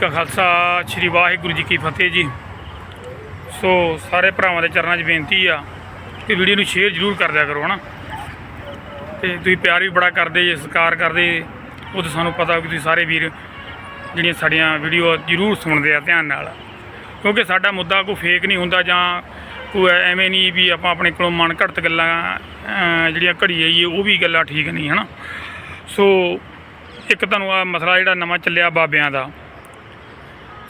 ਕਾ ਖਾਲਸਾ, ਸ੍ਰੀ ਵਾਹਿਗੁਰੂ ਜੀ ਕੀ ਫਤਿਹ ਜੀ। ਸੋ ਸਾਰੇ ਭਰਾਵਾਂ ਦੇ ਚਰਨਾਂ 'ਚ ਬੇਨਤੀ ਆ ਕਿ ਵੀਡੀਓ ਨੂੰ ਸ਼ੇਅਰ ਜ਼ਰੂਰ ਕਰ ਦਿਆ ਕਰੋ, ਹਨਾ? ਤੇ ਤੁਸੀਂ ਪਿਆਰ ਵੀ ਬੜਾ ਕਰਦੇ ਜੇ ਸਤਿਕਾਰ ਕਰਦੇ। ਉਹ ਤਾਂ ਸਾਨੂੰ ਪਤਾ ਕਿ ਤੁਸੀਂ ਸਾਰੇ ਵੀਰ ਜਿਹੜੀਆਂ ਸਾਡੀਆਂ ਵੀਡੀਓ ਜ਼ਰੂਰ ਸੁਣਦੇ ਆ ਧਿਆਨ ਨਾਲ। ਕਿਉਂਕਿ ਸਾਡਾ ਮੁੱਦਾ ਕੋਈ ਫੇਕ ਨਹੀਂ ਹੁੰਦਾ ਜਾਂ ਕੋਈ ਐਵੇਂ ਨਹੀਂ ਵੀ ਆਪਾਂ ਆਪਣੇ ਕੋਲੋਂ ਮਨ ਘੜਤ ਗੱਲਾਂ ਜਿਹੜੀਆਂ ਘੜੀ ਆਈਏ ਉਹ ਵੀ ਗੱਲਾਂ ਠੀਕ ਨਹੀਂ, ਹਨਾ? ਸੋ ਇੱਕ ਤੁਹਾਨੂੰ ਆ ਮਸਲਾ ਜਿਹੜਾ ਨਵਾਂ ਚੱਲਿਆ ਬਾਬਿਆਂ ਦਾ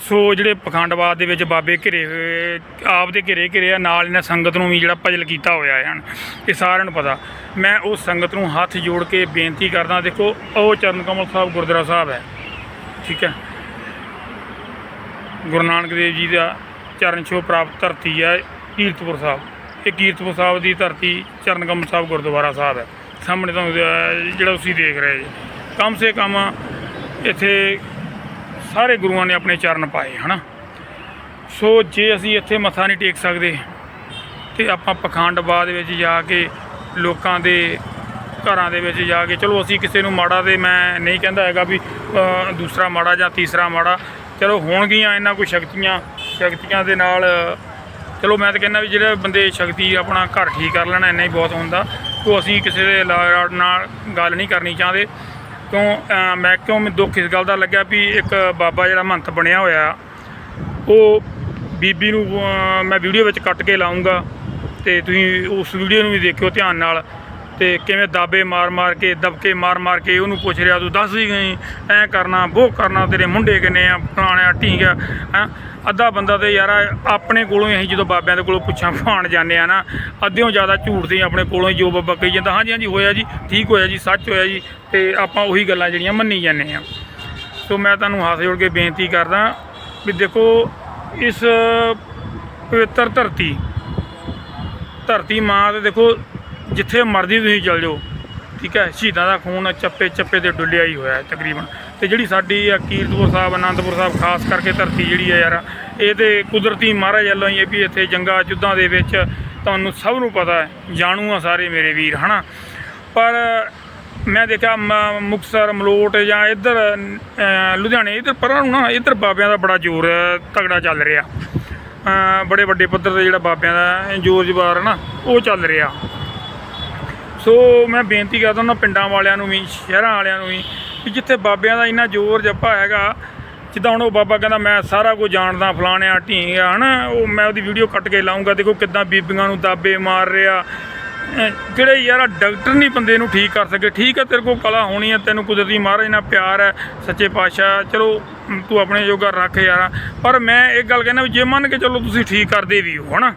ਸੋ ਜਿਹੜੇ ਪਖੰਡਵਾਦ ਦੇ ਵਿੱਚ ਬਾਬੇ ਘਿਰੇ ਹੋਏ, ਆਪ ਦੇ ਘਿਰੇ ਘਿਰੇ ਆ, ਨਾਲ ਇਹਨਾਂ ਸੰਗਤ ਨੂੰ ਵੀ ਜਿਹੜਾ ਭਜਲ ਕੀਤਾ ਹੋਇਆ ਹੈ ਹਨ। ਇਹ ਸਾਰਿਆਂ ਨੂੰ ਪਤਾ। ਮੈਂ ਉਸ ਸੰਗਤ ਨੂੰ ਹੱਥ ਜੋੜ ਕੇ ਬੇਨਤੀ ਕਰਦਾ, ਦੇਖੋ, ਉਹ ਚਰਨ ਕਮਲ ਸਾਹਿਬ ਗੁਰਦੁਆਰਾ ਸਾਹਿਬ ਹੈ। ਠੀਕ ਹੈ? ਗੁਰੂ ਨਾਨਕ ਦੇਵ ਜੀ ਦਾ ਚਰਨ ਛੋਹ ਪ੍ਰਾਪਤ ਧਰਤੀ ਹੈ, ਕੀਰਤਪੁਰ ਸਾਹਿਬ। ਇਹ ਕੀਰਤਪੁਰ ਸਾਹਿਬ ਦੀ ਧਰਤੀ ਚਰਨ ਕਮਲ ਸਾਹਿਬ ਗੁਰਦੁਆਰਾ ਸਾਹਿਬ ਹੈ। ਸਾਹਮਣੇ ਤੁਹਾਨੂੰ ਜਿਹੜਾ ਤੁਸੀਂ ਦੇਖ ਰਹੇ ਜੀ। ਕਮ ਸੇ ਕਮ ਇੱਥੇ ਸਾਰੇ ਗੁਰੂਆਂ ਨੇ ਆਪਣੇ ਚਰਨ ਪਾਏ, ਹਨਾ? ਸੋ ਜੇ ਅਸੀਂ ਇੱਥੇ ਮੱਥਾ ਨਹੀਂ ਟੇਕ ਸਕਦੇ ਤੇ ਆਪਾਂ ਪਖੰਡਵਾਦ ਵਿੱਚ ਜਾ ਕੇ ਲੋਕਾਂ ਦੇ ਘਰਾਂ ਦੇ ਵਿੱਚ ਜਾ ਕੇ, ਚਲੋ ਅਸੀਂ ਕਿਸੇ ਨੂੰ ਮਾੜਾ ਤੇ ਮੈਂ ਨਹੀਂ ਕਹਿੰਦਾ ਹੈਗਾ ਵੀ ਦੂਸਰਾ ਮਾੜਾ ਜਾਂ ਤੀਸਰਾ ਮਾੜਾ, ਚਲੋ ਹੋਣਗੀਆਂ ਇਹਨਾਂ ਕੋਈ ਸ਼ਕਤੀਆਂ ਸ਼ਕਤੀਆਂ ਦੇ ਨਾਲ, ਚਲੋ ਮੈਂ ਤਾਂ ਕਹਿੰਦਾ ਵੀ ਜਿਹੜੇ ਬੰਦੇ ਸ਼ਕਤੀ ਆਪਣਾ ਘਰ ਠੀਕ ਕਰ ਲੈਣਾ, ਇੰਨਾ ਹੀ ਬਹੁਤ ਹੁੰਦਾ, ਉਹ ਅਸੀਂ ਕਿਸੇ ਦੇ ਲਾ- ਨਾਲ ਗੱਲ ਨਹੀਂ ਕਰਨੀ ਚਾਹੁੰਦੇ। ਕਿਉਂ ਮੈਂ ਕਿਉਂ ਮੈਨੂੰ ਦੁੱਖ ਇਸ ਗੱਲ ਦਾ ਲੱਗਿਆ ਵੀ ਇੱਕ ਬਾਬਾ ਜਿਹੜਾ ਮਹੰਤ ਬਣਿਆ ਹੋਇਆ, ਉਹ ਬੀਬੀ ਨੂੰ ਮੈਂ ਵੀਡੀਓ ਵਿੱਚ ਕੱਟ ਕੇ ਲਾਉਂਗਾ ਤੇ ਤੁਸੀਂ ਉਸ ਵੀਡੀਓ ਨੂੰ ਵੀ ਦੇਖਿਓ ਧਿਆਨ ਨਾਲ। ਤੇ ਕਿਵੇਂ ਦਾਬੇ ਮਾਰ-ਮਾਰ ਕੇ, ਦਬਕੇ ਮਾਰ-ਮਾਰ ਕੇ ਉਹਨੂੰ ਪੁੱਛ ਰਿਹਾ, ਤੂੰ ਦੱਸ ਹੀ ਗਈ, ਐ ਕਰਨਾ ਉਹ ਕਰਨਾ, ਤੇਰੇ ਮੁੰਡੇ ਕਿੰਨੇ ਆ ਪੁਰਾਣਿਆ ਠੀਕ ਆ, ਹੈਂ? ਅੱਧਾ ਬੰਦਾ ਤੇ ਯਾਰ, ਆਪਣੇ ਕੋਲੋਂ ਹੀ ਅਸੀਂ ਜਦੋਂ ਬਾਬਿਆਂ ਦੇ ਕੋਲੋਂ ਪੁੱਛਾਂ ਫਾਣ ਜਾਂਦੇ ਆ ਨਾ, ਅੱਧਿਓਂ ਜ਼ਿਆਦਾ ਝੂਠ ਤੇ ਆਪਣੇ ਕੋਲੋਂ ਹੀ ਜੋ ਬਾਬਾ ਕਹੀ ਜਾਂਦਾ, ਹਾਂਜੀ ਹਾਂਜੀ, ਹੋਇਆ ਜੀ, ਠੀਕ ਹੋਇਆ ਜੀ, ਸੱਚ ਹੋਇਆ ਜੀ, ਤੇ ਆਪਾਂ ਉਹੀ ਗੱਲਾਂ ਜਿਹੜੀਆਂ ਮੰਨੀ ਜਾਂਦੇ ਆ। ਸੋ ਮੈਂ ਤੁਹਾਨੂੰ ਹੱਥ ਜੋੜ ਕੇ ਬੇਨਤੀ ਕਰਦਾ ਵੀ ਦੇਖੋ, ਇਸ ਪਵਿੱਤਰ ਧਰਤੀ ਧਰਤੀ ਮਾਂ ਤੇ ਦੇਖੋ ਜਿੱਥੇ ਮਰਜ਼ੀ ਤੁਸੀਂ ਚਲ ਜਾਓ, ਠੀਕ ਹੈ? ਸ਼ਹੀਦਾਂ ਦਾ ਖੂਨ ਚੱਪੇ ਚੱਪੇ ਤੇ ਡੁੱਲਿਆ ਹੀ ਹੋਇਆ ਤਕਰੀਬਨ। ਤੇ ਜਿਹੜੀ ਸਾਡੀ ਆ ਕੀਰਤਪੁਰ ਸਾਹਿਬ ਆਨੰਦਪੁਰ ਸਾਹਿਬ, ਖਾਸ ਕਰਕੇ ਧਰਤੀ ਜਿਹੜੀ ਆ ਯਾਰ, ਇਹ ਤੇ ਕੁਦਰਤੀ ਮਹਾਰਾਜ ਵੱਲੋਂ ਹੀ ਵੀ ਇੱਥੇ ਜੰਗਾਂ ਯੁੱਧਾਂ ਦੇ ਵਿੱਚ ਤੁਹਾਨੂੰ ਸਭ ਨੂੰ ਪਤਾ ਹੈ, ਜਾਣੂ ਆ ਸਾਰੇ ਮੇਰੇ ਵੀਰ, ਹਨਾ? ਪਰ ਮੈਂ ਦੇਖਿਆ ਮ- ਮੁਕਤਸਰ, ਮਲੋਟ ਜਾਂ ਇੱਧਰ ਲੁਧਿਆਣੇ, ਇੱਧਰ ਪਰਾਂ ਨੂੰ ਨਾ, ਇੱਧਰ ਬਾਬਿਆਂ ਦਾ ਬੜਾ ਜ਼ੋਰ ਤਗੜਾ ਚੱਲ ਰਿਹਾ। ਬੜੇ ਵੱਡੇ ਪੱਧਰ ਤੇ ਜਿਹੜਾ ਬਾਬਿਆਂ ਦਾ ਜ਼ੋਰ ਜਵਾਰ ਹੈ ਨਾ, ਉਹ ਚੱਲ ਰਿਹਾ। ਸੋ ਮੈਂ ਬੇਨਤੀ ਕਰਦਾ ਉਹਨਾਂ ਪਿੰਡਾਂ ਵਾਲਿਆਂ ਨੂੰ ਵੀ, ਸ਼ਹਿਰਾਂ ਵਾਲਿਆਂ ਨੂੰ ਵੀ ਵੀ ਜਿੱਥੇ ਬਾਬਿਆਂ ਦਾ ਇੰਨਾ ਜ਼ੋਰ ਜੱਪਾ ਹੈਗਾ, ਜਿੱਦਾਂ ਹੁਣ ਉਹ ਬਾਬਾ ਕਹਿੰਦਾ, ਮੈਂ ਸਾਰਾ ਕੁਝ ਜਾਣਦਾ, ਫਲਾਣਿਆ ਢੀਂਗਾ ਹਨਾ, ਉਹ ਮੈਂ ਉਹਦੀ ਵੀਡੀਓ ਕੱਟ ਕੇ ਲਾਉਂਗਾ ਦੇਖੋ ਕਿੱਦਾਂ ਬੀਬੀਆਂ ਨੂੰ ਦਾਬੇ ਮਾਰ ਰਿਹਾ। ਜਿਹੜੇ ਯਾਰ ਡਾਕਟਰ ਨਹੀਂ ਬੰਦੇ ਨੂੰ ਠੀਕ ਕਰ ਸਕੇ, ਠੀਕ ਹੈ ਤੇਰੇ ਕੋਲ ਕਲਾ ਹੋਣੀ ਹੈ ਤੈਨੂੰ ਕੁਦਰਤੀ ਮਹਾਰਾਜ ਨਾਲ ਪਿਆਰ ਹੈ ਸੱਚੇ ਪਾਤਸ਼ਾਹ, ਚਲੋ, ਤੂੰ ਆਪਣੇ ਜੋਗਾ ਰੱਖ ਯਾਰ। ਪਰ ਮੈਂ ਇਹ ਗੱਲ ਕਹਿੰਦਾ ਵੀ ਜੇ ਮੰਨ ਕੇ ਚਲੋ ਤੁਸੀਂ ਠੀਕ ਕਰਦੇ ਵੀ ਹੋ, ਹਨਾ,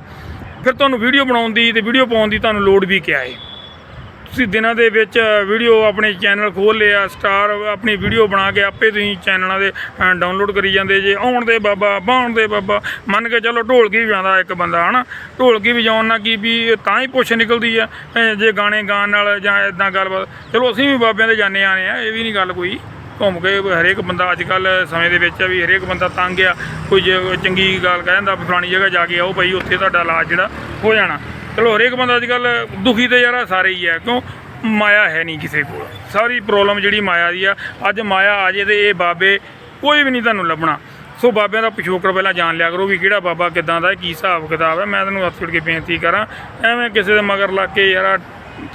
ਫਿਰ ਤੁਹਾਨੂੰ ਵੀਡੀਓ ਬਣਾਉਣ ਦੀ ਤੇ ਵੀਡੀਓ ਪਾਉਣ ਦੀ ਤੁਹਾਨੂੰ ਲੋੜ ਵੀ ਕਿਆ ਹੈ ਤੁਸੀਂ ਦਿਨਾਂ ਦੇ ਵਿੱਚ ਵੀਡੀਓ ਆਪਣੇ ਚੈਨਲ ਖੋਲ ਲਿਆ, ਸਟਾਰ ਆਪਣੀ ਵੀਡੀਓ ਬਣਾ ਕੇ ਆਪੇ ਤੁਸੀਂ ਚੈਨਲਾਂ ਦੇ ਡਾਊਨਲੋਡ ਕਰੀ ਜਾਂਦੇ ਜੇ। ਆਉਣ ਦੇ ਬਾਬਾ ਬਾਉਣ ਦੇ ਬਾਬਾ। ਮੰਨ ਕੇ ਚਲੋ ਢੋਲਕੀ ਵੀ ਆਉਂਦਾ ਇੱਕ ਬੰਦਾ, ਹਨਾ? ਢੋਲਕੀ ਵਜਾਉਣ ਨਾਲ ਕੀ ਵੀ ਤਾਂ ਹੀ ਪੁੱਛ ਨਿਕਲਦੀ ਆ ਜੇ ਗਾਣੇ ਗਾਣ ਨਾਲ ਜਾਂ ਇਦਾਂ ਗੱਲਬਾਤ। ਚਲੋ ਅਸੀਂ ਵੀ ਬਾਬਿਆਂ ਦੇ ਜਾਣੇ ਆਣੇ ਆ, ਇਹ ਵੀ ਨਹੀਂ ਗੱਲ ਕੋਈ ਘੁੰਮ ਕੇ ਹਰੇਕ ਬੰਦਾ ਅੱਜ ਕੱਲ ਸਮੇਂ ਦੇ ਵਿੱਚ ਆ ਵੀ ਹਰੇਕ ਬੰਦਾ ਤੰਗ ਆ। ਕੋਈ ਜੇ ਚੰਗੀ ਗੱਲ ਕਹਿੰਦਾ ਫਲਾਣੀ ਜਗ੍ਹਾ ਜਾ ਕੇ ਆਓ ਭਾਈ, ਉੱਥੇ ਤੁਹਾਡਾ ਇਲਾਜ ਜਿਹੜਾ ਹੋ ਜਾਣਾ। ਚਲੋ, ਹਰੇਕ ਬੰਦਾ ਅੱਜ ਕੱਲ ਦੁਖੀ ਤੇ ਯਾਰਾ ਸਾਰੇ ਹੀ ਆ, ਕਿਉਂ? ਮਾਇਆ ਹੈ ਨਹੀਂ ਕਿਸੇ ਕੋਲ। ਸਾਰੀ ਪ੍ਰੋਬਲਮ ਜਿਹੜੀ ਮਾਇਆ ਦੀ ਆ, ਅੱਜ ਮਾਇਆ ਆ ਜੇ ਤੇ ਇਹ ਬਾਬੇ ਕੋਈ ਵੀ ਨਹੀਂ ਤੁਹਾਨੂੰ ਲੱਭਣਾ। ਸੋ ਬਾਬਿਆਂ ਦਾ ਪਿਛੋਕੜ ਪਹਿਲਾਂ ਜਾਣ ਲਿਆ ਕਰੋ ਵੀ ਕਿਹੜਾ ਬਾਬਾ ਕਿਦਾਂ ਦਾ ਕੀ ਹਿਸਾਬ ਕਿਤਾਬ ਹੈ। ਮੈਂ ਤੁਹਾਨੂੰ ਹੱਥ ਜੋੜ ਕੇ ਬੇਨਤੀ ਕਰਾਂ, ਐਵੇਂ ਕਿਸੇ ਦੇ ਮਗਰ ਲੱਗ ਕੇ ਯਾਰਾ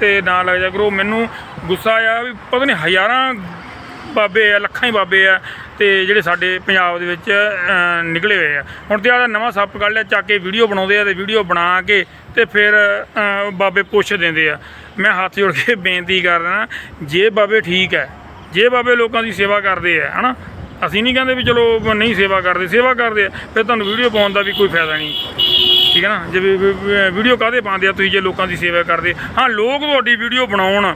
ਤੇ ਨਾ ਲੱਗ ਜਾ ਕਰੋ। ਮੈਨੂੰ ਗੁੱਸਾ ਆ ਵੀ ਪਤਾ ਨਹੀਂ ਹਜ਼ਾਰਾਂ ਬਾਬੇ ਆ, ਲੱਖਾਂ ਹੀ ਬਾਬੇ ਆ ਤੇ ਜਿਹੜੇ ਸਾਡੇ ਪੰਜਾਬ ਦੇ ਵਿੱਚ ਨਿਕਲੇ ਹੋਏ ਆ। ਹੁਣ ਤੇ ਆਹ ਨਵਾਂ ਸੱਪ ਕੱਢ ਲਿਆ, ਚੱਕ ਕੇ ਵੀਡੀਓ ਬਣਾਉਂਦੇ ਆ ਤੇ ਵੀਡੀਓ ਬਣਾ ਕੇ ਤੇ ਫਿਰ ਬਾਬੇ ਪੁੱਛ ਦਿੰਦੇ ਆ। ਮੈਂ ਹੱਥ ਜੋੜ ਕੇ ਬੇਨਤੀ ਕਰਦਾ ਜੇ ਬਾਬੇ ਠੀਕ ਹੈ, ਜੇ ਬਾਬੇ ਲੋਕਾਂ ਦੀ ਸੇਵਾ ਕਰਦੇ ਆ, ਹਨਾ? ਅਸੀਂ ਨਹੀਂ ਕਹਿੰਦੇ ਵੀ ਚਲੋ ਨਹੀਂ ਸੇਵਾ ਕਰਦੇ ਸੇਵਾ ਕਰਦੇ ਆ, ਫਿਰ ਤੁਹਾਨੂੰ ਵੀਡੀਓ ਪਾਉਣ ਦਾ ਵੀ ਕੋਈ ਫਾਇਦਾ ਨਹੀਂ। ਠੀਕ ਹੈ ਨਾ? ਜੇ ਵੀਡੀਓ ਕਾਹਦੇ ਪਾਉਂਦੇ ਆ ਤੁਸੀਂ ਜੇ ਲੋਕਾਂ ਦੀ ਸੇਵਾ ਕਰਦੇ? ਹਾਂ, ਲੋਕ ਤੁਹਾਡੀ ਵੀਡੀਓ ਬਣਾਉਣ।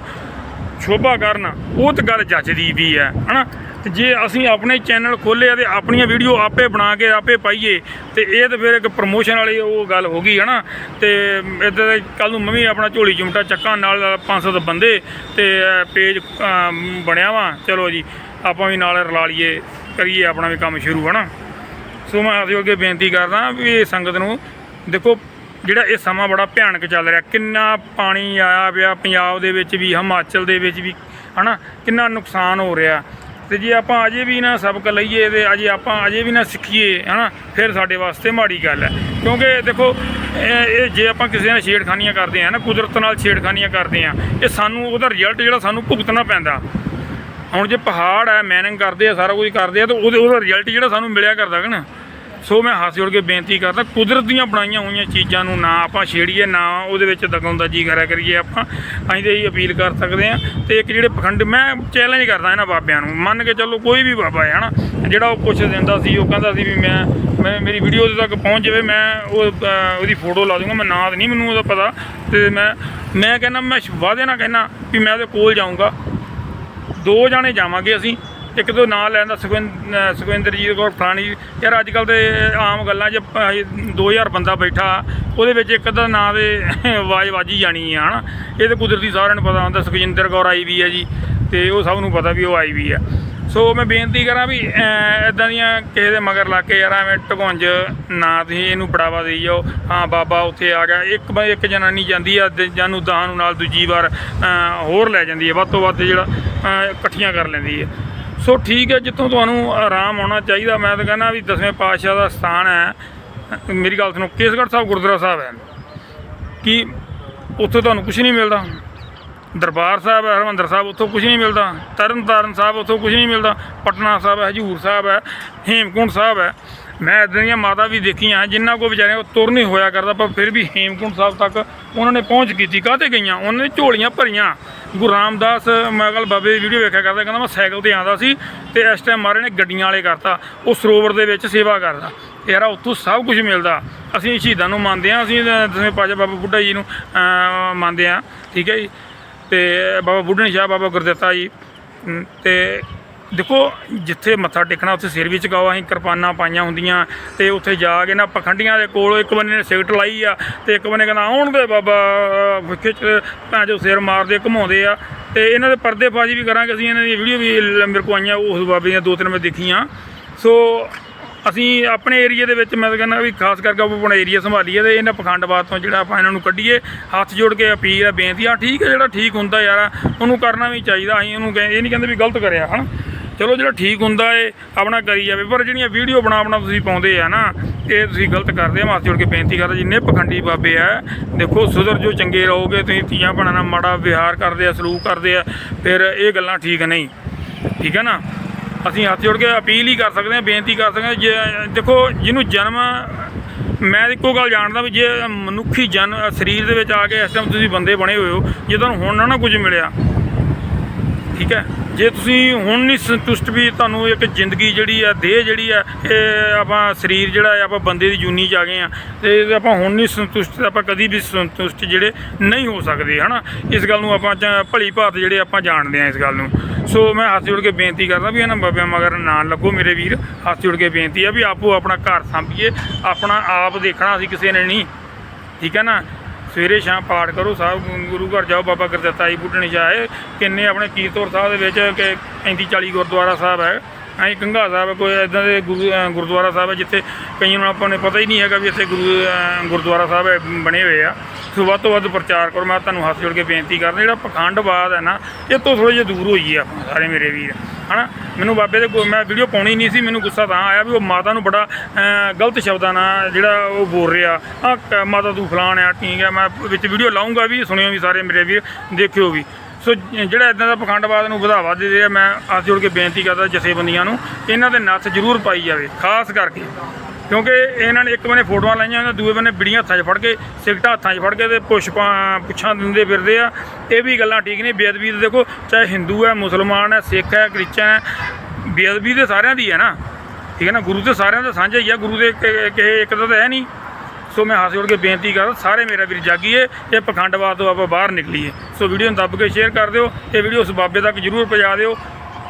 ਸ਼ੋਭਾ ਕਰਨ, ਉਹ ਤਾਂ ਗੱਲ ਜੱਜਦੀ ਵੀ ਹੈ, ਹਨਾ? ਤੇ ਜੇ ਅਸੀਂ ਆਪਣੇ ਚੈਨਲ ਖੋਲੇ ਆ ਤੇ ਆਪਣੀਆਂ ਵੀਡੀਓ ਆਪੇ ਬਣਾ ਕੇ ਆਪੇ ਪਾਈਏ, ਤੇ ਇਹ ਤਾਂ ਫਿਰ ਇੱਕ ਪ੍ਰਮੋਸ਼ਨ ਵਾਲੀ ਉਹ ਗੱਲ ਹੋ ਗਈ, ਹਨਾ? ਤੇ ਇੱਦਾਂ ਕੱਲ ਨੂੰ ਮੈਂ ਵੀ ਆਪਣਾ ਝੋਲੀ ਚੁਮਟਾ ਚੱਕਾਂ, ਨਾਲ 500 ਦੇ ਬੰਦੇ, ਤੇ ਪੇਜ ਬਣਿਆ ਵਾ, ਚਲੋ ਜੀ, ਆਪਾਂ ਵੀ ਨਾਲ ਰਲਾ ਲਈਏ, ਕਰੀਏ ਆਪਣਾ ਵੀ ਕੰਮ ਸ਼ੁਰੂ, ਹਨਾ? ਸੋ ਮੈਂ ਆਪਦੇ ਅੱਗੇ ਬੇਨਤੀ ਕਰਦਾ ਵੀ ਇਹ ਸੰਗਤ ਨੂੰ, ਦੇਖੋ ਜਿਹੜਾ ਇਹ ਸਮਾਂ ਬੜਾ ਭਿਆਨਕ ਚੱਲ ਰਿਹਾ, ਕਿੰਨਾ ਪਾਣੀ ਆਇਆ ਪਿਆ ਪੰਜਾਬ ਦੇ ਵਿੱਚ ਵੀ, ਹਿਮਾਚਲ ਦੇ ਵਿੱਚ ਵੀ, ਹਨਾ? ਕਿੰਨਾ ਨੁਕਸਾਨ ਹੋ ਰਿਹਾ। ਤੇ ਜੇ ਆਪਾਂ ਅਜੇ ਵੀ ਨਾ ਸਬਕ ਲਈਏ ਤੇ ਅਜੇ ਆਪਾਂ ਅਜੇ ਵੀ ਨਾ ਸਿੱਖੀਏ, ਹਨਾ? ਫਿਰ ਸਾਡੇ ਵਾਸਤੇ ਮਾੜੀ ਗੱਲ ਹੈ। ਕਿਉਂਕਿ ਦੇਖੋ, ਇਹ ਇਹ ਜੇ ਆਪਾਂ ਕਿਸੇ ਨਾਲ ਛੇੜਖਾਨੀਆਂ ਕਰਦੇ ਆ ਨਾ, ਕੁਦਰਤ ਨਾਲ ਛੇੜਖਾਨੀਆਂ ਕਰਦੇ ਆ ਇਹ ਸਾਨੂੰ ਉਹਦਾ ਰਿਜ਼ਲਟ ਜਿਹੜਾ ਸਾਨੂੰ ਭੁਗਤਣਾ ਪੈਂਦਾ। ਹੁਣ ਜੇ ਪਹਾੜ ਹੈ ਮੈਨਿੰਗ ਕਰਦੇ ਆ, ਸਾਰਾ ਕੁਝ ਕਰਦੇ ਆ, ਤਾਂ ਉਹਦੇ ਉਹਦਾ ਰਿਜ਼ਲਟ ਜਿਹੜਾ ਸਾਨੂੰ ਮਿਲਿਆ ਕਰਦਾ ਕਿ ਨਾ? ਸੋ ਮੈਂ ਹੱਥ ਜੋੜ ਕੇ ਬੇਨਤੀ ਕਰਦਾ, ਕੁਦਰਤ ਦੀਆਂ ਬਣਾਈਆਂ ਹੋਈਆਂ ਚੀਜ਼ਾਂ ਨੂੰ ਨਾ ਆਪਾਂ ਛੇੜੀਏ, ਨਾ ਉਹਦੇ ਵਿੱਚ ਦਖਲਅੰਦਾਜ਼ੀ ਕਰਿਆ ਕਰੀਏ ਆਪਾਂ। ਅਸੀਂ ਤੇ ਇਹੀ ਅਪੀਲ ਕਰ ਸਕਦੇ ਆ ਤੇ ਇੱਕ ਜਿਹੜੇ ਪਖੰਡ ਮੈਂ ਚੈਲੰਜ ਕਰਦਾ ਇਹਨਾਂ ਬਾਬਿਆਂ ਨੂੰ, ਮੰਨ ਕੇ ਚੱਲੋ ਕੋਈ ਵੀ ਬਾਬਾ ਹੈ, ਹਨਾ? ਜਿਹੜਾ ਉਹ ਕੁਛ ਦਿੰਦਾ ਸੀ, ਉਹ ਕਹਿੰਦਾ ਸੀ ਵੀ ਮੈਂ ਮੈਂ, ਮੇਰੀ ਵੀਡੀਓ ਉਦੋਂ ਤੱਕ ਪਹੁੰਚ ਜਾਵੇ, ਮੈਂ ਉਹ ਉਹਦੀ ਫੋਟੋ ਲਾ ਦੂੰਗਾ, ਮੈਂ ਨਾਂ ਤਾਂ ਨਹੀਂ ਮੈਨੂੰ ਉਹਦਾ ਪਤਾ। ਤੇ ਮੈਂ ਮੈਂ ਕਹਿੰਦਾ, ਮੈਂ ਵਾਅਦੇ ਨਾਲ ਕਹਿੰਦਾ ਵੀ ਮੈਂ ਉਹਦੇ ਕੋਲ ਜਾਊਂਗਾ। ਦੋ ਜਾਣੇ ਜਾਵਾਂਗੇ ਅਸੀਂ। ਇੱਕ ਤੋਂ ਨਾਂ ਲੈਂਦਾ ਸੁਖਵਿੰ- ਸੁਖਵਿੰਦਰਜੀਤ ਕੌਰ ਫਲਾਣੀ ਯਾਰ ਅੱਜ ਕੱਲ ਤੇ ਆਮ ਗੱਲਾਂ 'ਚ ਪ- 2000 ਬੰਦਾ ਬੈਠਾ, ਉਹਦੇ ਵਿੱਚ ਇੱਕ ਅੱਧਾ ਨਾਂ ਦੇ ਆਵਾਜ਼ ਵਾਜੀ ਜਾਣੀ ਆ, ਹਨਾ। ਇਹ ਤਾਂ ਕੁਦਰਤੀ ਸਾਰਿਆਂ ਨੂੰ ਪਤਾ ਹੁੰਦਾ, ਸੁਖਜਿੰਦਰ ਕੌਰ ਆਈ ਵੀ ਹੈ ਜੀ, ਤੇ ਉਹ ਸਭ ਨੂੰ ਪਤਾ ਵੀ ਉਹ ਆਈ ਵੀ ਆ। ਸੋ ਮੈਂ ਬੇਨਤੀ ਕਰਾਂ ਵੀ ਇਦਾਂ ਦੀਆਂ ਕਿਸੇ ਦੇ ਮਗਰ ਲਾ ਕੇ ਯਾਰ ਐਵੇਂ ਢਗੁੰਜ ਨਾ ਤੁਸੀਂ ਇਹਨੂੰ ਬੜਾਵਾ ਦੇਈ ਜਾਓ। ਹਾਂ, ਬਾਬਾ ਉੱਥੇ ਆ ਗਿਆ। ਇੱਕ ਬ- ਇੱਕ ਜਨਾਨੀ ਜਾਂਦੀ ਆ ਜਾਨੂੰ ਦਹਾਂ ਨੂੰ ਨਾਲ ਦੂਜੀ ਵਾਰ ਹੋਰ ਲੈ ਜਾਂਦੀ ਹੈ ਵੱਧ ਤੋਂ ਵੱਧ ਜਿਹੜਾ ਇਕੱਠੀਆਂ ਕਰ ਲੈਂਦੀ ਹੈ ਸੋ ਠੀਕ ਹੈ, ਜਿੱਥੋਂ ਤੁਹਾਨੂੰ ਆਰਾਮ ਆਉਣਾ ਚਾਹੀਦਾ, ਮੈਂ ਤਾਂ ਕਹਿੰਦਾ ਵੀ ਦਸਵੇਂ ਪਾਤਸ਼ਾਹ ਦਾ ਸਥਾਨ ਹੈ। ਮੇਰੀ ਗੱਲ ਸੁਣੋ, ਕੇਸਗੜ੍ਹ ਸਾਹਿਬ, ਗੁਰਦੁਆਰਾ ਸਾਹਿਬ ਹੈ। ਕਿ ਉੱਥੇ ਤੁਹਾਨੂੰ ਕੁਝ ਨਹੀਂ ਮਿਲਦਾ? ਦਰਬਾਰ ਸਾਹਿਬ ਹੈ, ਹਰਮੰਦਰ ਸਾਹਿਬ, ਉੱਥੋਂ ਕੁਝ ਨਹੀਂ ਮਿਲਦਾ। ਤਰਨ ਤਾਰਨ ਸਾਹਿਬ, ਉੱਥੋਂ ਕੁਝ ਨਹੀਂ ਮਿਲਦਾ। ਪਟਨਾ ਸਾਹਿਬ ਹੈ, ਹਜੂਰ ਸਾਹਿਬ ਹੈ, ਹੇਮਕੁੰਟ ਸਾਹਿਬ ਹੈ। ਮੈਂ ਇੱਦਾਂ ਦੀਆਂ ਮਾਤਾ ਵੀ ਦੇਖੀਆਂ ਜਿਨ੍ਹਾਂ ਕੋ ਵਿਚਾਰਿਆਂ ਉਹ ਤੁਰ ਨਹੀਂ ਹੋਇਆ ਕਰਦਾ ਪਰ ਫਿਰ ਵੀ ਹੇਮਕੁੰਟ ਸਾਹਿਬ ਤੱਕ ਉਹਨਾਂ ਨੇ ਪਹੁੰਚ ਕੀਤੀ। ਕਾਹਤੇ ਗਈਆਂ? ਉਹਨਾਂ ਨੇ ਝੋਲੀਆਂ ਭਰੀਆਂ। ਗੁਰੂ ਰਾਮਦਾਸ ਮੈਂ ਕੱਲ ਬਾਬੇ ਦੀ ਵੀਡੀਓ ਵੇਖਿਆ ਕਰਦਾ ਕਹਿੰਦਾ ਮੈਂ ਸਾਈਕਲ ਤੇ ਆਂਦਾ ਸੀ ਤੇ ਇਸ ਟਾਈਮ ਮਾਰੇ ਨੇ ਗੱਡੀਆਂ ਵਾਲੇ ਕਰਤਾ ਉਹ ਸਰੋਵਰ ਦੇ ਵਿੱਚ ਸੇਵਾ ਕਰਦਾ। ਯਾਰਾ ਉੱਥੋਂ ਸਭ ਕੁਝ ਮਿਲਦਾ। ਅਸੀਂ ਸ਼ਹੀਦਾਂ ਨੂੰ ਮੰਨਦੇ ਹਾਂ ਅਸੀਂ ਦਸਵੇਂ ਪਾਜਾ ਬਾਬਾ ਬੁੱਢਾ ਜੀ ਨੂੰ ਮੰਨਦੇ ਹਾਂ ਠੀਕ ਹੈ ਜੀ? ਤੇ ਬਾਬਾ ਬੁੱਢਣ ਸ਼ਾਹ ਬਾਬਾ ਗੁਰਦਿੱਤਾ ਜੀ ਅਮ, ਤੇ ਦੇਖੋ, ਜਿੱਥੇ ਮੱਥਾ ਟੇਕਣਾ, ਉੱਥੇ ਸਿਰ ਵੀ ਝੁਕਾਓ, ਅਸੀਂ ਕਿਰਪਾਨਾਂ ਪਾਈਆਂ ਹੁੰਦੀਆਂ ਤੇ ਉੱਥੇ ਜਾ ਕੇ ਨਾ ਪਖੰਡੀਆਂ ਦੇ ਕੋਲ ਇੱਕ ਬੰਦੇ ਨੇ ਸਿਗਰਟ ਲਾਈ ਆ ਤੇ ਇੱਕ ਬੰਦੇ ਕਹਿੰਦਾ, ਆਉਣ ਦੇ ਬਾਬਾ ਖਿੱਚ ਭੈਣ ਜੋ ਸਿਰ ਮਾਰਦੇ, ਘੁਮਾਉਂਦੇ ਆ। ਤੇ ਇਹਨਾਂ ਦੇ ਪਰਦੇਬਾਜ਼ੀ ਵੀ ਕਰਾਂਗੇ ਅਸੀਂ, ਇਹਨਾਂ ਦੀ ਵੀਡੀਓ ਵੀ ਮੇਰੇ ਕੋਲ ਆਈਆਂ ਉਸ ਬਾਬੇ ਦੀਆਂ ਦੋ ਤਿੰਨ ਮੈਂ ਦੇਖੀਆਂ। ਸੋ ਅਸੀਂ ਆਪਣੇ ਏਰੀਆ ਦੇ ਵਿੱਚ ਮੈਂ ਤਾਂ ਕਹਿੰਦਾ ਵੀ ਖਾਸ ਕਰਕੇ ਆਪਾਂ ਆਪਣਾ ਏਰੀਆ ਸੰਭਾਲੀਏ ਤੇ ਇਹਨਾਂ ਪਖੰਡਵਾਦ ਤੋਂ ਜਿਹੜਾ ਆਪਾਂ ਇਹਨਾਂ ਨੂੰ ਕੱਢੀਏ, ਹੱਥ ਜੋੜ ਕੇ ਅਪੀਲ ਹੈ ਬੇਨਤੀ ਆ, ਠੀਕ ਹੈ ਜਿਹੜਾ ਠੀਕ ਹੁੰਦਾ ਯਾਰ, ਉਹਨੂੰ ਕਰਨਾ ਵੀ ਚਾਹੀਦਾ, ਅਸੀਂ ਉਹਨੂੰ ਕਹਿ- ਇਹ ਨਹੀਂ ਕਹਿੰਦੇ ਵੀ ਗਲਤ ਕਰਿਆ, ਹਨਾ? ਚਲੋ ਜਿਹੜਾ ਠੀਕ ਹੁੰਦਾ ਏ, ਆਪਣਾ ਕਰੀ ਜਾਵੇ। ਪਰ ਜਿਹੜੀਆਂ ਵੀਡੀਓ ਬਣਾ ਬਣਾ ਤੁਸੀਂ ਪਾਉਂਦੇ ਆ ਨਾ, ਇਹ ਤੁਸੀਂ ਗਲਤ ਕਰਦੇ ਆ। ਹੱਥ ਜੋੜ ਕੇ ਬੇਨਤੀ ਕਰਦਾ, ਜਿੰਨੇ ਪਖੰਡੀ ਬਾਬੇ ਆ, ਦੇਖੋ, ਸੁਧਰ ਜੋ, ਚੰਗੇ ਰਹੋਗੇ, ਤੁਸੀਂ ਧੀਆਂ ਭੈਣਾਂ ਨਾਲ ਮਾੜਾ ਵਿਹਾਰ ਕਰਦੇ ਆ, ਸਲੂਕ ਕਰਦੇ ਆ, ਫਿਰ ਇਹ ਗੱਲਾਂ ਠੀਕ ਨਹੀਂ। ਠੀਕ ਹੈ ਨਾ? ਅਸੀਂ ਹੱਥ ਜੋੜ ਕੇ ਅਪੀਲ ਹੀ ਕਰ ਸਕਦੇ ਹਾਂ, ਬੇਨਤੀ ਕਰ ਸਕਦੇ ਹਾਂ, ਜੇ, ਦੇਖੋ, ਜਿਹਨੂੰ ਜਨਮ, ਮੈਂ ਇੱਕੋ ਗੱਲ ਜਾਣਦਾ ਵੀ ਜੇ ਮਨੁੱਖੀ ਜਨ ਸਰੀਰ ਦੇ ਵਿੱਚ ਆ ਕੇ ਇਸ ਟਾਈਮ ਤੁਸੀਂ ਬੰਦੇ ਬਣੇ ਹੋਏ ਹੋ, ਜੇ ਤੁਹਾਨੂੰ ਹੁਣ ਨਾ ਨਾ ਕੁਝ ਮਿਲਿਆ ਠੀਕ ਹੈ? ਜੇ ਤੁਸੀਂ ਹੁਣ ਨਹੀਂ ਸੰਤੁਸ਼ਟ ਵੀ ਤੁਹਾਨੂੰ ਇੱਕ ਜ਼ਿੰਦਗੀ ਜਿਹੜੀ ਆ, ਦੇਹ ਜਿਹੜੀ ਆ, ਇਹ ਆਪਾਂ ਸਰੀਰ ਜਿਹੜਾ ਹੈ ਆਪਾਂ ਬੰਦੇ ਦੀ ਜੂਨੀ ਚ ਆ ਗਏ ਆ, ਤੇ ਆਪਾਂ ਹੁਣ ਨਹੀਂ ਸੰਤੁਸ਼ਟ ਆਪਾਂ ਕਦੀ ਵੀ ਸੰਤੁਸ਼ਟ ਜਿਹੜੇ ਨਹੀਂ ਹੋ ਸਕਦੇ, ਹਨਾ? ਇਸ ਗੱਲ ਨੂੰ ਆਪਾਂ ਚ- ਭਲੀ ਭਾਤ ਜਿਹੜੇ ਆਪਾਂ ਜਾਣਦੇ ਆ ਇਸ ਗੱਲ ਨੂੰ। ਸੋ ਮੈਂ ਹੱਥ ਜੋੜ ਕੇ ਬੇਨਤੀ ਕਰਦਾ ਵੀ ਇਹਨਾਂ ਬਾਬਿਆਂ ਮਗਰ ਨਾ ਲੱਗੋ ਮੇਰੇ ਵੀਰ। ਹੱਥ ਜੋੜ ਕੇ ਬੇਨਤੀ ਆ ਵੀ ਆਪੋ ਆਪਣਾ ਘਰ ਸੰਭੀਏ, ਆਪਣਾ ਆਪ ਦੇਖਣਾ ਅਸੀਂ ਕਿਸੇ ਨੇ ਨਹੀਂ, ਠੀਕ ਹੈ ਨਾ? ਸਵੇਰੇ ਸ਼ਾਮ ਪਾਠ ਕਰੋ ਸਾਹਿਬ ਗੁਰੂ ਘਰ ਜਾਓ, ਬਾਬਾ ਗੁਰਦਿੱਤਾ ਜੀ ਬੁੱਢਣੀ ਜਾਏ। ਕਿੰਨੇ ਆਪਣੇ ਕੀਰਤਪੁਰ ਸਾਹਿਬ ਦੇ ਵਿੱਚ ਕਿ 35 40 ਗੁਰਦੁਆਰਾ ਸਾਹਿਬ ਹੈ। ਐਂ ਕੰਘਾ ਸਾਹਿਬ ਕੋਈ ਇਦਾਂ ਦੇ ਗੁਰੂ ਗੁਰਦੁਆਰਾ ਸਾਹਿਬ ਹੈ, ਜਿੱਥੇ ਕਈਆਂ ਨੂੰ ਆਪਾਂ ਨੂੰ ਪਤਾ ਹੀ ਨਹੀਂ ਹੈਗਾ ਵੀ ਇੱਥੇ ਗੁਰੂ ਗੁਰਦੁਆਰਾ ਸਾਹਿਬ ਬਣੇ ਹੋਏ ਆ। ਸੋ ਵੱਧ ਤੋਂ ਵੱਧ ਪ੍ਰਚਾਰ ਕਰੋ, ਮੈਂ ਤੁਹਾਨੂੰ ਹੱਥ ਜੋੜ ਕੇ ਬੇਨਤੀ ਕਰਦਾ, ਜਿਹੜਾ ਪਖੰਡਵਾਦ ਹੈ ਨਾ, ਇਹ ਤੋਂ ਥੋੜੇ ਜਿਹਾ ਦੂਰ ਹੋਈਏ ਆਪਾਂ ਸਾਰੇ ਮੇਰੇ ਵੀਰ। ਹਨਾ? ਮੈਨੂੰ ਬਾਬੇ ਦੇ ਮੈਂ ਵੀਡੀਓ ਪਾਉਣੀ ਨਹੀਂ ਸੀ, ਮੈਨੂੰ ਗੁੱਸਾ ਤਾਂ ਆਇਆ ਵੀ ਉਹ ਮਾਤਾ ਨੂੰ ਬੜਾ ਗਲਤ ਸ਼ਬਦਾਂ ਨਾਲ ਜਿਹੜਾ ਉਹ ਬੋਲ ਰਿਹਾ। ਆ ਮਾਤਾ ਤੂੰ ਫਲਾਣ ਆ, ਠੀਕ ਆ, ਮੈਂ ਵਿੱਚ ਵੀਡੀਓ ਲਾਉਂਗਾ ਵੀ, ਸੁਣਿਓ ਵੀ ਸਾਰੇ ਮੇਰੇ ਵੀਰ, ਦੇਖਿਓ ਵੀ। ਸੋ ਜਿਹੜਾ ਇਦਾਂ ਦਾ ਪਖੰਡਵਾਦ ਨੂੰ ਵਧਾਵਾ ਦੇ ਰਿਹਾ, ਮੈਂ ਹੱਥ ਜੋੜ ਕੇ ਬੇਨਤੀ ਕਰਦਾ ਜਥੇਬੰਦੀਆਂ ਨੂੰ, ਇਹਨਾਂ ਦੇ ਨੱਥ ਜ਼ਰੂਰ ਪਾਈ ਜਾਵੇ, ਖਾਸ ਕਰਕੇ। ਕਿਉਂਕਿ ਇਹਨਾਂ ਨੇ ਇੱਕ ਬੰਨੇ ਫੋਟੋਆਂ ਲਾਈਆਂ ਉਹਨਾਂ ਦੂਏ ਬੰਨੇ ਬਿੜੀਆਂ ਹੱਥਾਂ 'ਚ ਫੜ ਕੇ, ਸਿਗਟਾਂ ਹੱਥਾਂ 'ਚ ਫੜ ਕੇ ਤੇ ਪੁਸ਼ਪਾਂ ਪੁੱਛਾਂ ਦਿੰਦੇ ਫਿਰਦੇ ਆ। ਇਹ ਵੀ ਗੱਲਾਂ ਠੀਕ ਨਹੀਂ ਬੇਅਦਬੀ ਤਾਂ ਦੇਖੋ, ਚਾਹੇ ਹਿੰਦੂ ਹੈ, ਮੁਸਲਮਾਨ ਹੈ, ਸਿੱਖ ਹੈ, ਕ੍ਰਿਸਚਨ ਹੈ, ਬੇਅਦਬੀ ਤੇ ਸਾਰਿਆਂ ਦੀ ਹੈ ਨਾ। ਠੀਕ ਹੈ ਨਾ, ਗੁਰੂ ਤੇ ਸਾਰਿਆਂ ਦਾ ਸਾਂਝਾ ਹੀ ਆ, ਗੁਰੂ ਦੇ ਕਿਸੇ ਇੱਕ ਦਾ ਤਾਂ ਹੈ ਨਹੀਂ। ਸੋ ਮੈਂ ਹੱਥ ਜੋੜ ਕੇ ਬੇਨਤੀ ਕਰਦਾ, ਸਾਰੇ ਮੇਰਾ ਵੀਰ ਜਾਗੀਏ ਇਹ ਪਖੰਡਵਾਦ ਤੋਂ ਆਪਾਂ ਬਾਹਰ ਨਿਕਲੀਏ। ਸੋ ਵੀਡੀਓ ਨੂੰ ਦੱਬ ਕੇ ਸ਼ੇਅਰ ਕਰ ਦਿਓ ਇਹ ਵੀਡੀਓ ਉਸ ਬਾਬੇ ਤੱਕ ਜਰੂਰ ਪਹੁੰਚਾ ਦਿਓ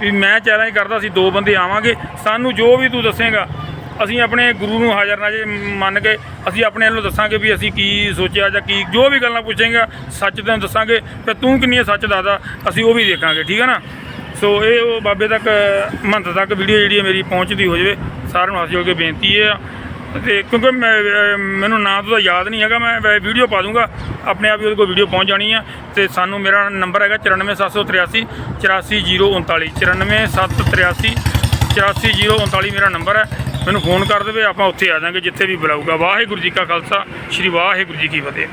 ਵੀ ਮੈਂ ਚੈਲੰਜ ਕਰਦਾ ਸੀ, ਦੋ ਬੰਦੇ ਆਵਾਂਗੇ। ਸਾਨੂੰ ਜੋ ਵੀ ਤੂੰ ਦੱਸੇਗਾ, ਅਸੀਂ ਆਪਣੇ ਗੁਰੂ ਨੂੰ ਹਾਜ਼ਰ ਨਾਜ਼ਰ ਮੰਨ ਕੇ, ਅਸੀਂ ਆਪਣੇ ਵੱਲੋਂ ਦੱਸਾਂਗੇ ਵੀ ਅਸੀਂ ਕੀ ਸੋਚਿਆ ਜਾਂ ਕੀ ਜੋ ਵੀ ਗੱਲਾਂ ਪੁੱਛੇਗਾ, ਸੱਚ ਤੈਨੂੰ ਦੱਸਾਂਗੇ। ਤੇ ਤੂੰ ਕਿੰਨੀ ਸੱਚ ਦੱਸਦਾ, ਅਸੀਂ ਉਹ ਵੀ ਦੇਖਾਂਗੇ, ਠੀਕ ਹੈ ਨਾ? ਸੋ ਇਹ ਉਹ ਬਾਬੇ ਤੱਕ ਮੰਤ ਤੱਕ ਵੀਡੀਓ ਜਿਹੜੀ ਹੈ ਮੇਰੀ ਪਹੁੰਚਦੀ ਹੋ ਜਾਵੇ। ਸਾਰਿਆਂ ਨੂੰ ਹੱਥ ਜੋੜ ਕੇ ਬੇਨਤੀ ਹੈ ਤੇ ਕਿਉਂਕਿ ਮੈਂ ਮੈਨੂੰ ਨਾਂ ਤਾਂ ਯਾਦ ਨਹੀਂ ਹੈਗਾ, ਮੈਂ ਵੀਡੀਓ ਪਾ ਦੂੰਗਾ। ਆਪਣੇ ਆਪ ਹੀ ਉਹਦੇ ਕੋਲ ਵੀਡੀਓ ਪਹੁੰਚ ਜਾਣੀ ਆ। ਤੇ ਸਾਨੂੰ ਮੇਰਾ ਨੰਬਰ ਹੈਗਾ 94783 84039 94783 84039 ਮੇਰਾ ਨੰਬਰ ਹੈ। ਮੈਨੂੰ ਫੋਨ ਕਰ ਦੇਵੇ, ਆਪਾਂ ਉੱਥੇ ਆ ਜਾਾਂਗੇ ਜਿੱਥੇ ਵੀ ਬੁਲਾਊਗਾ। ਵਾਹਿਗੁਰੂ ਜੀ ਕਾ ਖਾਲਸਾ, ਸ੍ਰੀ ਵਾਹਿਗੁਰੂ ਜੀ ਕੀ ਫਤਿਹ।